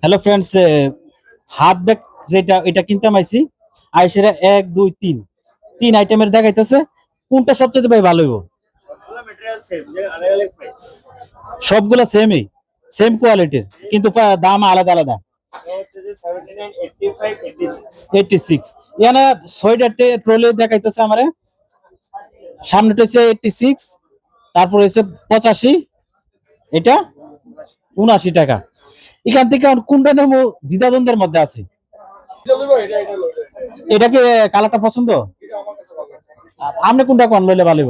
Hello friends হাত bag যেটা এটা কিনতে আইছি আইসেরা এক দুই তিন। তিন আইটেমের দেখাইতেছে কোনটা সবচেয়ে ভাই ভালো হইব? সবগুলা সেমই সেম কোয়ালিটির কিন্তু দাম আলাদা আলাদা। এইটি সিক্স এখানে ছয়টা ট্রলি দেখাইতেছে আমারে। সামনেটা হচ্ছে এইটি সিক্স তারপর হচ্ছে পঁচাশি। এটা উনআশি টাকা। এখান থেকে কোনটা নেব দ্বিধাদ্বন্দ্বের মধ্যে আছে। এটা কি কালারটা পছন্দ? আপনি কোনটা কোন, লইলে ভালো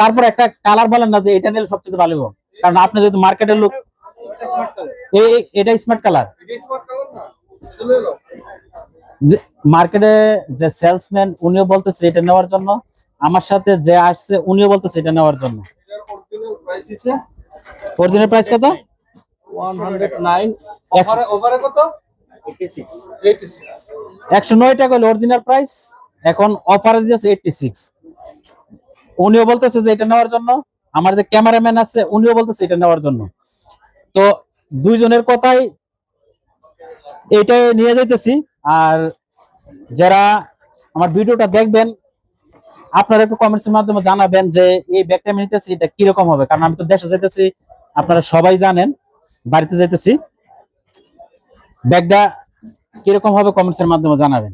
তারপর একটা কালার বলেন না যে এটা নিলে সবচেয়ে ভালো। কারণ আপনি যেহেতু মার্কেটের লোক এটা স্মার্ট কালার মার্কেটে যে সেলসম্যান উনিও বলতেছে এটা নেওয়ার জন্য। আমার সাথে যে আসছে, উনিও বলতেছে এটা নেওয়ার জন্য। অরিজিনাল প্রাইস কত? 109 একশো- ওভারে ওভারে কত? 86 86 একশো নয় টাকা হলো অরিজিনাল প্রাইস এখন অফারে দিয়েছে এইটটি সিক্স উনিও বলতেছে যে এটা নেওয়ার জন্য আমার যে ক্যামেরাম্যান আছে উনিও বলতেছে এটা নেওয়ার জন্য। তো দুইজনের কথাই এইটাই নিয়ে যাইতেছি আর যারা আমার ভিডিওটা দেখবেন আপনারা একটু কমেন্টস এর মাধ্যমে জানাবেন যে এই ব্যাগটা আমি নিতেছি, এটা কীরকম হবে? কারণ আমি তো দেশে যেতেছি, আপনারা সবাই জানেন, বাড়িতে যেতেছি। ব্যাগটা কীরকম হবে কমেন্টস এর মাধ্যমে জানাবেন।